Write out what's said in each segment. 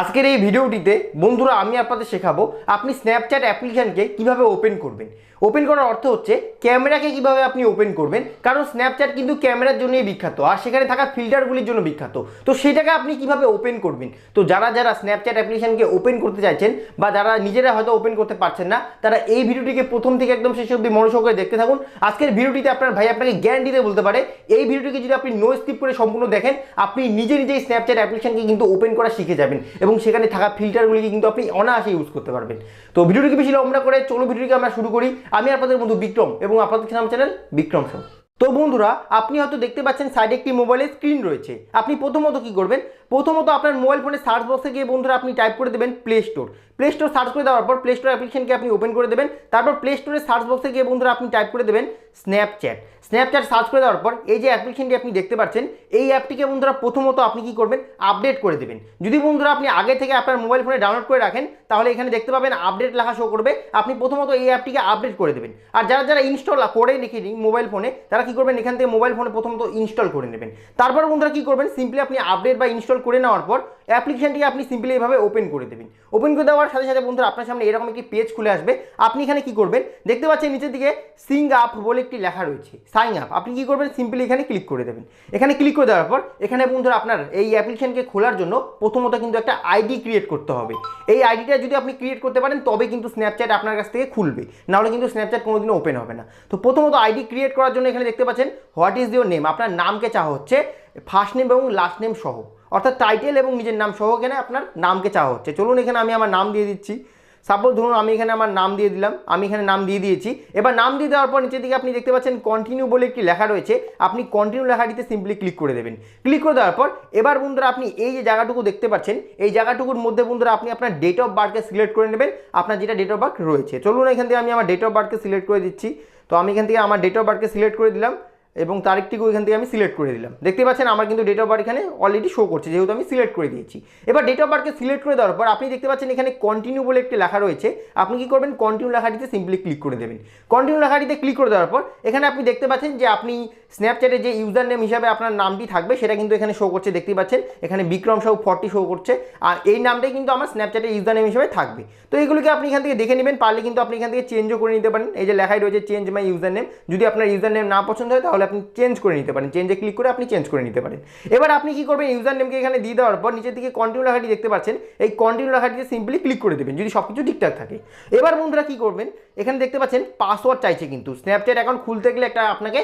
আজকের এই ভিডিওটিতে বন্ধুরা আমি আপনাদের শেখাবো আপনি স্ন্যাপচ্যাট অ্যাপ্লিকেশনকে কীভাবে ওপেন করবেন। ওপেন করার অর্থ হচ্ছে ক্যামেরাকে কীভাবে আপনি ওপেন করবেন, কারণ স্ন্যাপচ্যাট কিন্তু ক্যামেরার জন্যই বিখ্যাত আর সেখানে থাকা ফিল্টারগুলির জন্য বিখ্যাত। তো সেটাকে আপনি কীভাবে ওপেন করবেন? তো যারা যারা স্ন্যাপচ্যাট অ্যাপ্লিকেশনকে ওপেন করতে চাইছেন বা যারা নিজেরা হয়তো ওপেন করতে পারছেন না, তারা এই ভিডিওটিকে প্রথম থেকে একদম শেষ অব্দি মনোযোগ দেখতে থাকুন। আজকের ভিডিওটিতে আপনার ভাই আপনাকে গ্যারান্টি দিয়ে বলতে পারে, এই ভিডিওটিকে যদি আপনি নো স্কিপ করে সম্পূর্ণ দেখেন, আপনি নিজে নিজেই স্ন্যাপচ্যাট অ্যাপ্লিকেশনকে কিন্তু ওপেন করা শিখে যাবেন। এবং সেখানে থাকা ফিল্টারগুলিকে কিন্তু আপনি অনায়াসে ইউজ করতে পারবেন। তো ভিডিওটিকে বেশি লম্বা করে চলো ভিডিওটিকে আমরা শুরু করি। আমি আপনাদের বন্ধু বিক্রম এবং আপনাদের নাম চ্যানেল বিক্রম শো তো বন্ধুরা, আপনি হয়তো দেখতে পাচ্ছেন সাইডে একটি মোবাইলের স্ক্রিন রয়েছে। আপনি প্রথমত কি করবেন? প্রথমত আপনার মোবাইল ফোনে সার্চ বক্সে গিয়ে বন্ধুরা আপনি টাইপ করে দেবেন Play Store Play Store search করে দেওয়ার পর প্লে স্টোর অ্যাপ্লিকেশনকে আপনি ওপেন করে দেবেন। তারপর প্লে স্টোরের সার্চ বক্সে গিয়ে বন্ধুরা আপনি টাইপ করে দেবেন স্ন্যাপচ্যাট স্ন্যাপচ্যাট সার্চ করে দেওয়ার পর এই যে অ্যাপ্লিকেশনটি আপনি দেখতে পাচ্ছেন, এই অ্যাপটিকে বন্ধুরা প্রথমত আপনি কি করবেন? আপডেট করে দেবেন। যদি বন্ধুরা আপনি আগে থেকে আপনার মোবাইল ফোনে ডাউনলোড করে রাখেন, তাহলে এখানে দেখতে পাবেন আপডেট লেখা শো করবে। আপনি প্রথমত এই অ্যাপটিকে আপডেট করে দেবেন। আর যারা যারা ইনস্টল করে রেখে নিন মোবাইল ফোনে তারা কি করবেন? এখান থেকে মোবাইল ফোনে প্রথমত ইনস্টল করে নেবেন। তারপর বন্ধুরা কি করবেন? সিম্পলি আপনি আপডেট বা ইনস্টল করে নেওয়ার পর অ্যাপ্লিকেশনটিকে আপনি সিম্পলি এইভাবে ওপেন করে দেবেন। ওপেন করে দেওয়ার সাথে সাথে বন্ধুরা, আপনার সামনে এরকম একটি পেজ খুলে আসবে। আপনি এখানে কি করবেন? দেখতে পাচ্ছেন নিচের দিকে সিং আপ বলে একটি লেখা রয়েছে, সাইন আপ। আপনি কি করবেন? সিম্পলি এখানে ক্লিক করে দেবেন। এখানে ক্লিক করে দেওয়ার পর এখানে বন্ধুরা, আপনার এই অ্যাপ্লিকেশনকে খোলার জন্য প্রথমত কিন্তু একটা আইডি ক্রিয়েট করতে হবে। এই আইডিটা যদি আপনি ক্রিয়েট করতে পারেন, তবে কিন্তু স্ন্যাপচ্যাট আপনার কাছ থেকে খুলবে। নাহলে কিন্তু স্ন্যাপচ্যাট কোনোদিনও ওপেন হবে না। তো প্রথমত আইডি ক্রিয়েট করার জন্য এখানে দেখতে পাচ্ছেন, হোয়াট ইজ ইউর নেম? আপনার নামকে চাওয়া হচ্ছে, ফার্স্ট নেম এবং লাস্ট নেম সহ। অর্থাৎ টাইটেল এবং নিজের নাম সহ এখানে আপনার নামকে চাওয়া হচ্ছে। চলুন এখানে আমি আমার নাম দিয়ে দিচ্ছি। সাপোজ ধরুন আমি এখানে আমার নাম দিয়ে দিলাম, আমি এখানে নাম দিয়ে দিয়েছি। এবার নাম দিয়ে দেওয়ার পর নিচের দিকে আপনি দেখতে পাচ্ছেন কন্টিনিউ বলে একটি লেখা রয়েছে। আপনি কন্টিনিউ লেখাটিতে সিম্পলি ক্লিক করে দেবেন। ক্লিক করে দেওয়ার পর এবার বন্ধুরা আপনি এই যে জায়গাটুকু দেখতে পাচ্ছেন, এই জায়গাটুকুর মধ্যে বন্ধুরা আপনি আপনার ডেট অফ বার্থকে সিলেক্ট করে নেবেন। আপনার যেটা ডেট অফ বার্থ রয়েছে। চলুন এখান থেকে আমি আমার ডেট অফ বার্থকে সিলেক্ট করে দিচ্ছি। তো আমি এখান থেকে আমার ডেট অফ বার্থকে সিলেক্ট করে দিলাম। এবং তারিখটিকেও এখান থেকে আমি সিলেক্ট করে দিলাম। দেখতে পাচ্ছেন আমার কিন্তু ডেট অফ বার্থ এখানে অলরেডি শো করছে, যেহেতু আমি সিলেক্ট করে দিয়েছি। এবার ডেট অফ বার্থকে সিলেক্ট করে দেওয়ার পর আপনি দেখতে পাচ্ছেন এখানে কন্টিনিউ বলে একটি লেখা রয়েছে। আপনি কি করবেন? কন্টিনিউ লেখাটিতে সিম্পলি ক্লিক করে দেবেন। কন্টিনিউ লেখাটিতে ক্লিক করে দেওয়ার পর এখানে আপনি দেখতে পাচ্ছেন যে আপনি স্ন্যাপচ্যাটে যে ইউজার নেম হিসাবে আপনার নামটি থাকবে, সেটা কিন্তু এখানে শো করছে। দেখতে পাচ্ছেন এখানে বিক্রম সাহু ফর্টি শো করছে। আর এই নামটাই কিন্তু আমার স্ন্যাপচ্যাটের ইউজার নেম হিসাবে থাকবে। তো এইগুলোকে আপনি এখান থেকে দেখে নেবেন, পারলে কিন্তু আপনি এখান থেকে চেঞ্জও করে নিতে পারেন। এই যে লেখাই রয়েছে চেঞ্জ মাই ইউজার নেম যদি আপনার ইউজার নেম না পছন্দ হয় তাহলে আপনি চেঞ্জ করে নিতে পারেন। চেঞ্জে ক্লিক করে আপনি চেঞ্জ করে নিতে পারেন। এবার আপনি কি করবেন? ইউজার নেমকে এখানে দিয়ে দেওয়ার পর নিচের দিকে কন্টিনিউ লেখাটি দেখতে পাচ্ছেন। এই কন্টিনিউ লেখাটিতে সিম্পলি ক্লিক করে দেবেন, যদি সব কিছু ঠিকঠাক থাকে। এবার বন্ধুরা কি করবেন? এখানে দেখতে পাচ্ছেন পাসওয়ার্ড চাইছে কিন্তু। স্ন্যাপচ্যাট অ্যাকাউন্ট খুলতে গেলে একটা আপনাকে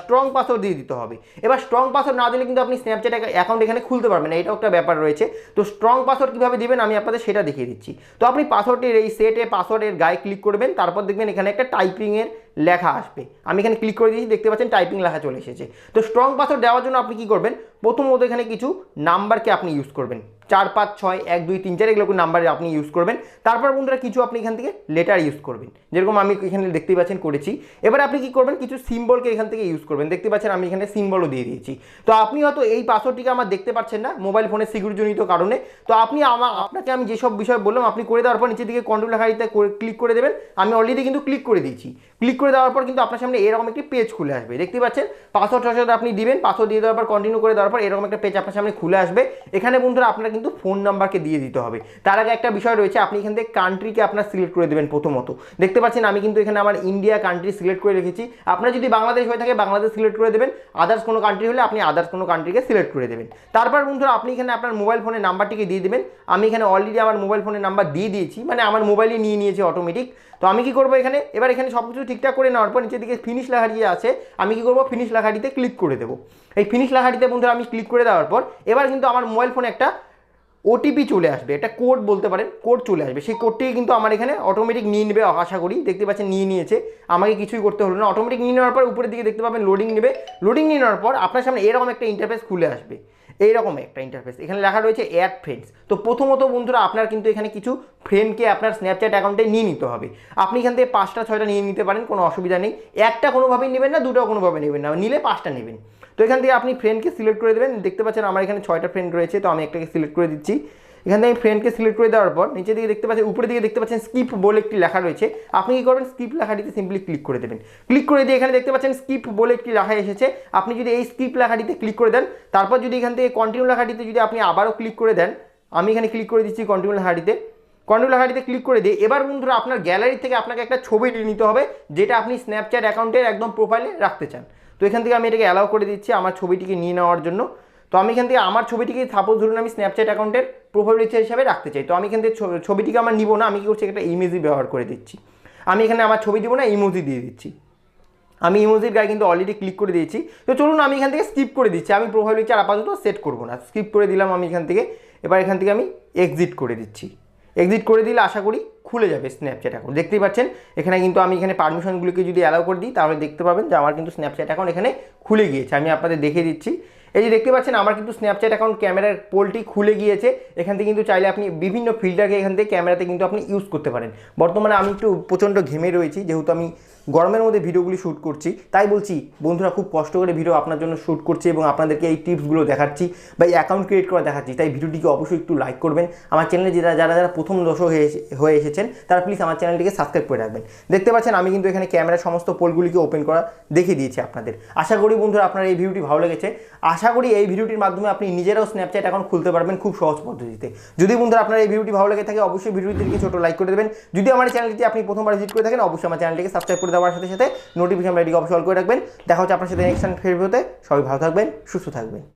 স্ট্রং পাসওয়ার্ড দিয়ে দিতে হবে। এবার স্ট্রং পাসওয়ার্ড না দিলে কিন্তু আপনি স্ন্যাপচ্যাট অ্যাকাউন্ট এখানে খুলতে পারবেন না। এটাও একটা ব্যাপার রয়েছে। তো স্ট্রং পাসওয়ার্ড কীভাবে দিবেন? আমি আপনাদের সেটা দেখিয়ে দিচ্ছি। তো আপনি পাসওয়ার্ডের এই সেটে পাসওয়ার্ডের গায়ে ক্লিক করবেন। তারপর দেখবেন এখানে একটা টাইপিংয়ের লেখা আসবে। আমি এখানে ক্লিক করে দিয়েছি, দেখতে পাচ্ছেন টাইপিং লেখা চলে এসেছে। তো স্ট্রং পাসওয়ার্ড দেওয়ার জন্য আপনি কি করবেন? প্রথমত এখানে কিছু নাম্বারকে আপনি ইউজ করবেন। চার পাঁচ ছয় এক দুই তিন চার এগুলো নাম্বার আপনি ইউজ করবেন। তারপর বন্ধুরা কিছু আপনি এখান থেকে লেটার ইউজ করবেন। যেরকম আমি এখানে দেখতে পাচ্ছেন করেছি। এবার আপনি কি করবেন, কিছু সিম্বলকে এখান থেকে ইউজ করবেন। দেখতে পাচ্ছেন আমি এখানে সিম্বলও দিয়ে দিয়েছি। তো আপনি হয়তো এই পাসওয়ার্ডটিকে আমার দেখতে পাচ্ছেন না মোবাইল ফোনের সিকিউরিটিজনিত কারণে। তো আপনি আমার আপনাকে আমি যেসব বিষয় বললাম, আপনি করে দেওয়ার পর নিচের দিকে কন্ট্রোল লেখাটিতে ক্লিক করে দেবেন। আমি অলরেডি কিন্তু ক্লিক করে দিয়েছি। ক্লিক করে দেওয়ার পর কিন্তু আপনার সামনে এরকম একটি পেজ খুলে আসবে। দেখতে পাচ্ছেন? পাসওয়ার্ড টাসওয়ার্ড আপনি দিবেন পাসওয়ার্ড দিয়ে দেওয়ার পর কন্টিনিউ করে দেওয়ার পর এরকম একটা পেজ আপনার সামনে খুলে আসবে। এখানে বন্ধুরা আপনার কিন্তু ফোন নাম্বারকে দিয়ে দিতে হবে। তার আগে একটা বিষয় রয়েছে, আপনি এখান থেকে কান্ট্রিকে আপনার সিলেক্ট করে দেবেন প্রথমত। দেখতে পাচ্ছেন আমি কিন্তু এখানে আমার ইন্ডিয়া কান্ট্রি সিলেক্ট করে রেখেছি। আপনার যদি বাংলাদেশ হয়ে থাকে, বাংলাদেশ সিলেক্ট করে দেবেন। আদার্স কোনো কান্ট্রি হলে আপনি আদার্স কোনো কান্ট্রিকে সিলেক্ট করে দেবেন। তারপর বন্ধুরা, আপনি এখানে আপনার মোবাইল ফোনের নাম্বারটিকে দিয়ে দেবেন। আমি এখানে অলরেডি আমার মোবাইল ফোনের নাম্বার দিয়ে দিয়েছি। মানে আমার মোবাইলই নিয়ে নিয়েছে অটোমেটিক তো আমি কি করব এখানে? এবার এখানে সব কিছু ঠিকঠাক করে নেওয়ার পর, নিচের দিকে ফিনিশ লেখাটি যে আছে, আমি কি করব? ফিনিশ লেখাটিতে ক্লিক করে দেবো। এই ফিনিশ লেখাটিতে বন্ধুরা, আমি ক্লিক করে দেওয়ার পর, এবার কিন্তু আমার মোবাইল ফোনে একটা ওটিপি চলে আসবে একটা কোড বলতে পারেন কোড চলে আসবে। সেই কোডটিকে কিন্তু আমার এখানে অটোমেটিক নিয়ে নেবে, আশা করি। দেখতে পাচ্ছেন, নিয়ে নিয়েছে। আমাকে কিছুই করতে হলো না। অটোমেটিক নিয়ে নেওয়ার পর উপরের দিকে দেখতে পাবেন লোডিং নেবে। লোডিং নিয়ে নেওয়ার পর আপনার সামনে এরকম একটা ইন্টারফেস খুলে আসবে। এইরকম একটা ইন্টারফেস এখানে লেখা রয়েছে অ্যাড ফ্রেন্ডস তো প্রথমত বন্ধুরা, আপনার কিন্তু এখানে কিছু ফ্রেন্ডকে আপনার স্ন্যাপচ্যাট অ্যাকাউন্টে নিয়ে নিতে হবে। আপনি এখান থেকে পাঁচটা, ছয়টা নিয়ে নিতে পারেন, কোনো অসুবিধা নেই। একটা কোনোভাবেই নেবেন না দুটো কোনোভাবে নেবেন না। নিলে পাঁচটা নেবেন। তো এখান থেকে আপনি ফ্রেন্ডকে সিলেক্ট করে দেবেন। দেখতে পাচ্ছেন আমার এখানে ছয়টা ফ্রেন্ড রয়েছে, তো আমি একটাকে সিলেক্ট করে দিচ্ছি। এখান থেকে ফ্রেন্ডকে সিলেক্ট করে দেওয়ার পর নিচে দিকে দেখতে পাচ্ছেন, উপরের দিকে দেখতে পাচ্ছেন স্কিপ বলে একটি লেখা রয়েছে। আপনি কি করবেন? স্কিপ লেখাটিতে সিম্পলি ক্লিক করে দেবেন। ক্লিক করে দিয়ে এখানে দেখতে পাচ্ছেন স্কিপ বলে একটি লেখা এসেছে। আপনি যদি এই স্কিপ লেখাটিতে ক্লিক করে দেন, তারপর যদি এখান থেকে কন্টিনিউ লেখাটিতে যদি আপনি আবারও ক্লিক করে দেন, আমি এখানে ক্লিক করে দিচ্ছি কন্টিনিউ হাঁড়িতে কন্টিনিউ হাঁড়িতে ক্লিক করে দিয়ে এবার বন্ধুরা আপনার গ্যালারি থেকে আপনাকে একটা ছবি নিতে হবে, যেটা আপনি স্ন্যাপচ্যাট অ্যাকাউন্টের একদম প্রোফাইলে রাখতে চান। তো এখান থেকে আমি এটাকে অ্যালাউ করে দিচ্ছি আমার ছবিটিকে নিয়ে নেওয়ার জন্য। তো আমি এখান থেকে আমার ছবিটিকে সাপোজ ধরুন আমি স্ন্যাপচ্যাট অ্যাকাউন্টের প্রোফাইল পিকচার হিসাবে রাখতে চাই। তো আমি এখান থেকে ছবিটিকে আমার নিব না, আমি কি করছি? একটা ইমেজই ব্যবহার করে দিচ্ছি। আমি এখানে আমার ছবি দিব না ইমোজি দিয়ে দিচ্ছি। আমি ইমোজির গায়ে কিন্তু অলরেডি ক্লিক করে দিয়েছি। তো চলুন আমি এখান থেকে স্কিপ করে দিচ্ছি। আমি প্রোফাইল পিকচার আপাতত সেট করব না। স্কিপ করে দিলাম আমি এখান থেকে। এবার এখান থেকে আমি এক্সিট করে দিচ্ছি। এক্সিট করে দিলে আশা করি খুলে যাবে স্ন্যাপচ্যাট অ্যাকাউন্ট দেখতেই পাচ্ছেন, এখানে কিন্তু আমি এখানে পারমিশনগুলিকে যদি অ্যালাউ করে দিই, তাহলে দেখতে পাবেন যে আমার কিন্তু স্ন্যাপচ্যাট অ্যাকাউন্ট এখানে খুলে গিয়েছে। আমি আপনাদের দেখিয়ে দিচ্ছি। এই যে দেখতে পাচ্ছেন, আমার কিন্তু স্ন্যাপচ্যাট অ্যাকাউন্ট ক্যামেরার পোলটি খুলে গিয়েছে। এখান থেকে কিন্তু চাইলে আপনি বিভিন্ন ফিল্টারকে এখান থেকে ক্যামেরাতে কিন্তু আপনি ইউজ করতে পারেন। বর্তমানে আমি একটু প্রচণ্ড ঘেমে রয়েছি, যেহেতু আমি গরমের মধ্যে ভিডিওগুলি শ্যুট করছি। তাই বলছি, বন্ধুরা খুব কষ্ট করে ভিডিও আপনার জন্য শ্যুট করছি এবং আপনাদেরকে এই টিপসগুলো দেখাচ্ছি বা এই অ্যাকাউন্ট ক্রিয়েট করা দেখাচ্ছি। তাই ভিডিওটিকে অবশ্যই একটু লাইক করবেন। আমার চ্যানেলে যারা যারা যারা প্রথম দর্শক হয়ে এসে- এসেছেন, তারা প্লিজ আমার চ্যানেলটিকে সাবস্ক্রাইব করে রাখবেন। দেখতে পাচ্ছেন, আমি কিন্তু এখানে ক্যামেরার সমস্ত পোলগুলিকে ওপেন করা দেখিয়ে দিয়েছি আপনাদের। আশা করি বন্ধুরা আপনার এই ভিডিওটি ভালো লেগেছে। আশা করি এই ভিডিওটির মাধ্যমে আপনি নিজেরাও স্ন্যাপচ্যাট অ্যাকাউন্ট খুলতে পারবেন খুব সহজ পদ্ধতিতে। যদি বন্ধুরা আপনার এই ভিডিওটি ভালো লেগে থাকে, অবশ্যই ভিডিওটিকে ছোট লাইক করে দেবেন। যদি আমার চ্যানেলটি আপনি প্রথমবার ভিজিট করে থাকেন, অবশ্যই আমার চ্যানেলটিকে সাবস্ক্রাইব করে দেওয়ার সাথে সাথে নোটিফিকেশন বেলটিকে অবশ্যই অল করে রাখবেন। দেখা হচ্ছে আপনার সাথে নেক্সট ফের ভিডিওতে। সবাই ভালো থাকবেন, সুস্থ থাকবেন।